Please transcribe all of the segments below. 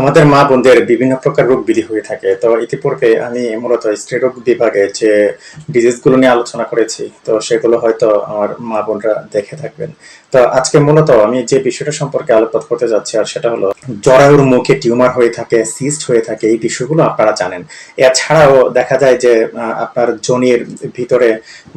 আমাদের মা বোনদের বিভিন্ন প্রকার রোগ বিধি হয়ে থাকে। তো ইতিপূর্বে আমি মূলত স্ত্রীরোগ বিভাগে যে ডিজিজগুলো নিয়ে আলোচনা করেছি, তো সেগুলো হয়তো আমার মা বোনরা দেখে থাকবেন। তো আজকে মূলত আমি যে বিষয়টা সম্পর্কে আলোকপাত করতে যাচ্ছি, আর সেটা হলো জরায়ুর মুখে টিউমার হয়ে থাকে, সিস্ট হয়ে থাকে, এই বিষয়গুলো আপনারা জানেন। এছাড়াও দেখা যায় যে আপনার জনির ভিতরে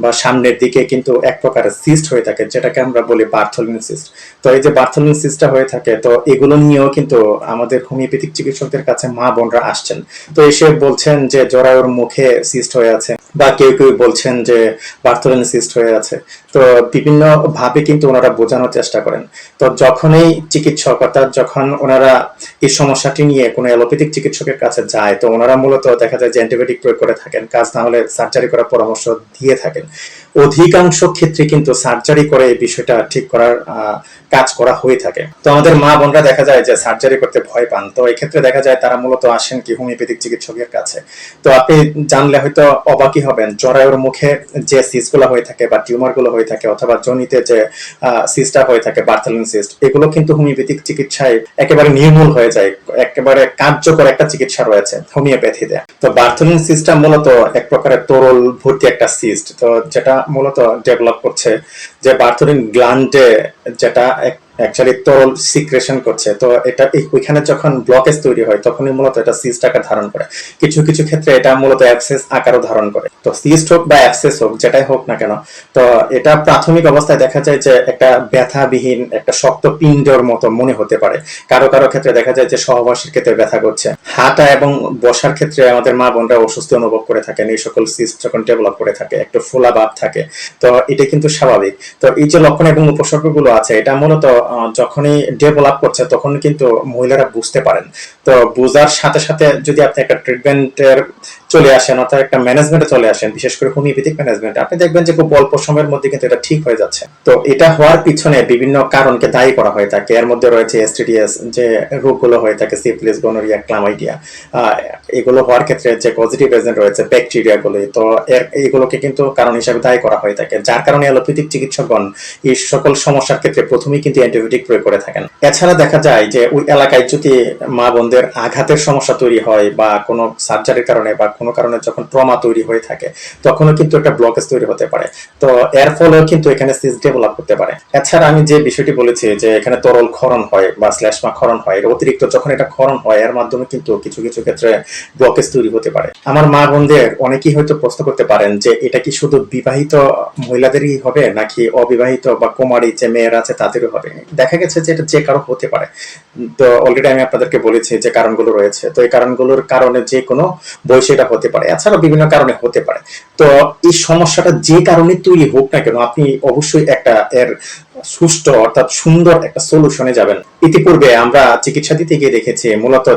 বা সামনের দিকে কিন্তু এক প্রকার সিস্ট হয়ে থাকে, যেটাকে আমরা বলি বার্থলিন সিস্ট। তো এই যে বার্থলিন সিস্টটা হয়ে থাকে, তো এগুলো নিয়েও কিন্তু আমাদের হোমিওপ্যাথিক চিকিৎসকদের কাছে মা বোনরা আসছেন। তো এসে বলছেন যে, জরায়ুর মুখে সিস্ট হয়ে আছে। বা কেউ কেউ বলছেন যে বার্থলিন সিস্ট হয়ে আছে। তো বিভিন্ন ভাবে কিন্তু ওনারা বোঝানোর চেষ্টা করেন। তো যখনই চিকিৎসক অর্থাৎ যখন ওনারা এই সমস্যাটি নিয়ে কোনো অ্যালোপ্যাথিক চিকিৎসকের কাছে যায়, তো ওনারা মূলত দেখা যায় যে অ্যান্টিবায়োটিক প্রয়োগ করে থাকেন, কাজ না হলে সার্জারি করার পরামর্শ দিয়ে থাকেন। অধিকাংশ ক্ষেত্রে কিন্তু সার্জারি করে এই বিষয়টা ঠিক করার কাজ করা হয়ে থাকে। তো আমাদের মা বোনরা দেখা যায় যে সার্জারি করতে ভয় পান। তো এক্ষেত্রে দেখা যায় তারা মূলত আসেন কি হোমিওপ্যাথিক চিকিৎসকের কাছে। তো আপনি জানলে হয়তো অবাকই হবেন? জরায়ুর মুখে যে সিস্টগুলো হয়ে থাকে বা টিউমারগুলো হয়ে থাকে অথবা জনিতে যে সিস্টটা হয়ে থাকে বার্থালিন সিস্ট এগুলো কিন্তু হোমিওপ্যাথিক চিকিৎসায় একেবারে নির্মূল হয়ে যায়। একেবারে কার্যকর একটা চিকিৎসা রয়েছে হোমিওপ্যাথিতে। তো বার্থলিন সিস্টটা মূলত এক প্রকারের তরল ভর্তি একটা সিস্ট তো যেটা মূলত ডেভেলপ করছে যে বার্থলিন গ্ল্যান্ডে যেটা অ্যাকচুয়ালি তরল সিক্রেশন করছে। তো এটা ওইখানে যখন ব্লকেজ তৈরি হয়, তখনই মূলত এটা সিস্ট আকার ধারণ করে। কিছু কিছু ক্ষেত্রে এটা মূলত অ্যাবসেস আকারও ধারণ করে। তো সিস্ট হোক বা অ্যাবসেস হোক, যেটাই হোক না কেন, তো এটা প্রাথমিক অবস্থায় দেখা যায় যে একটা ব্যথাবিহীন, একটা শক্ত পিণ্ডর মতো মনে হতে পারে। কারও কারও ক্ষেত্রে দেখা যায় যে সহবাসের ক্ষেত্রে ব্যথা করছে। হাঁটা এবং বসার ক্ষেত্রে আমাদের মা বোনরা অসুস্থ অনুভব করে থাকেন। এই সকল সিস্ট যখন ডেভেলপ করে থাকে, একটু ফোলা ভাব থাকে, তো এটা কিন্তু স্বাভাবিক। তো এই যে লক্ষণ এবং উপসর্গগুলো আছে, এটা মূলত যখনই ডেভেলপ করছে, তখন কিন্তু মহিলারা বুঝতে পারেন। তো বোঝার সাথে সাথে যদি আপনি একটা ট্রিটমেন্টের চলে আসেন অর্থাৎ একটা ম্যানেজমেন্টে চলে আসেন, বিশেষ করে হোমিওপ্যাথিক ম্যানেজমেন্ট আপনি দেখবেন যে খুব অল্প সময়ের মধ্যে কিন্তু এটা ঠিক হয়ে যাচ্ছে। তো এটা হওয়ার পিছনে বিভিন্ন কারণকে দায়ী করা হয়ে থাকে। এর মধ্যে রয়েছে এসটিডিএস যে রোগগুলো হয়ে থাকে সিফিলিস গনোরিয়া ক্লামাইডিয়া এগুলো হওয়ার ক্ষেত্রে যে পজিটিভ এজেন্ট রয়েছে ব্যাকটেরিয়া গুলো তো এর এইগুলোকে কিন্তু কারণ হিসাবে দায়ী করা হয়ে থাকে। যার কারণে অ্যালোপ্যাথিক চিকিৎসকগণ এই সকল সমস্যার ক্ষেত্রে প্রথমেই কিন্তু অ্যান্টিবায়োটিক প্রয়োগ করে থাকেন। এছাড়া দেখা যায় যে ওই এলাকায় যদি মা বোনদের আঘাতের সমস্যা তৈরি হয় বা কোনো সার্জারির কারণে বা কোনো কারণে যখন ট্রমা তৈরি হয়ে থাকে, তখনও কিন্তু একটা ব্লকেজ তৈরি হতে পারে। তো এর ফলেও কিন্তু এখানে সিস ডেভেলপ করতে পারে। এছাড়া আমি যে বিষয়টি বলেছি যে এখানে তরল ক্ষরণ হয় বা শ্লেষ্মা ক্ষরণ হয়, এর অতিরিক্ত যখন এটা ক্ষরণ হয়, এর মাধ্যমে কিন্তু কিছু কিছু ক্ষেত্রে ব্লকেজ তৈরি হতে পারে। আমার মা বোনদের অনেকেই হয়তো প্রশ্ন করতে পারেন যে এটা কি শুধু বিবাহিত মহিলাদেরই হবে নাকি অবিবাহিত বা কুমারী যে মেয়েরা আছে তাদেরও হবে? দেখা গেছে যে এটা যে কারও হতে পারে। তো অলরেডি আমি আপনাদেরকে বলেছি যে কারণগুলো রয়েছে। তো এই কারণগুলোর কারণে যে কোনো বয়সে হতে পারে, এছাড়াও বিভিন্ন কারণে হতে পারে। তো এই সমস্যাটা যে কারণে তৈরি হোক না কেন, আপনি অবশ্যই একটা এর সুষ্ঠু অর্থাৎ সুন্দর একটা সলিউশনে যাবেন। ইতিপূর্বে আমরা চিকিৎসা দিতে গিয়ে দেখেছি, মূলত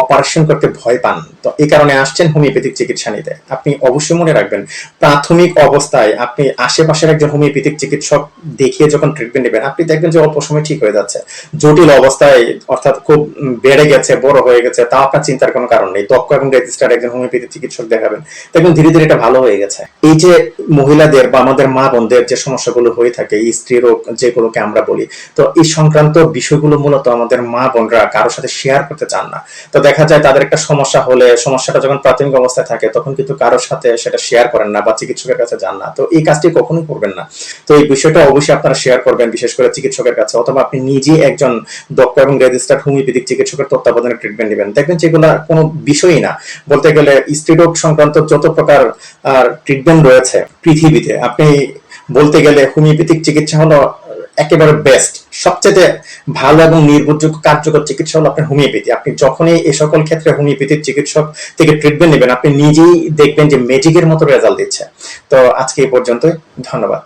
অপারেশন করতে ভয় পান। তো এই কারণে আসছেন হোমিওপ্যাথিক চিকিৎসা নিতে। আপনি অবশ্যই মনে রাখবেন, প্রাথমিক অবস্থায় আপনি আশেপাশের একজন হোমিওপ্যাথিক চিকিৎসক দেখিয়ে যখন ট্রিটমেন্ট নেবেন, আপনি দেখবেন যে অল্প সময় ঠিক হয়ে যাচ্ছে। জটিল অবস্থায় অর্থাৎ খুব বেড়ে গেছে, বড় হয়ে গেছে, তা আপনার চিন্তার কোনো কারণ নেই। দক্ষ এবং রেজিস্টার একজন হোমিওপ্যাথিক চিকিৎসক দেখাবেন। দেখবেন ধীরে ধীরে এটা ভালো হয়ে গেছে। এই যে মহিলাদের বা আমাদের মা বোনদের যে সমস্যাগুলো হয়ে থাকে স্ত্রী রোগ যেগুলোকে আমরা বলি, তো এই সংক্রান্ত বিষয়গুলো মূলত আমাদের মা বোনরা কারোর সাথে শেয়ার করতে চান না। তো দেখা যায় তাদের একটা সমস্যা হলে, সমস্যাটা যখন প্রাথমিক অবস্থায় থাকে, তখন কিন্তু কারোর সাথে সেটা শেয়ার করেন না বা চিকিৎসকের কাছে যান না। তো এই কাজটি কখনোই করবেন না। তো এই বিষয়টা অবশ্যই আপনারা শেয়ার করবেন, বিশেষ করে চিকিৎসকের কাছে, অথবা আপনি নিজে একজন দক্ষ এবং রেজিস্টার্ড হোমিওপ্যাথিক চিকিৎসকের তত্ত্বাবধানে ট্রিটমেন্ট নেবেন। দেখবেন যেগুলো কোনো বিষয়ই না। বলতে গেলে স্ত্রীরোগ সংক্রান্ত যত প্রকার ট্রিটমেন্ট রয়েছে পৃথিবীতে, আপনি বলতে গেলে হোমিওপ্যাথিক চিকিৎসা হলো একেবারে বেস্ট সবচেয়ে ভালো এবং নির্ভরযোগ্য কার্যকর চিকিৎসা হলো আপনার হোমিওপ্যাথি। আপনি যখনই এই সকল ক্ষেত্রে হোমিওপ্যাথির চিকিৎসক থেকে ট্রিটমেন্ট নেবেন, আপনি নিজেই দেখবেন যে ম্যাজিকের মতো রেজাল্ট দিচ্ছে। তো আজকে এই পর্যন্তই, ধন্যবাদ।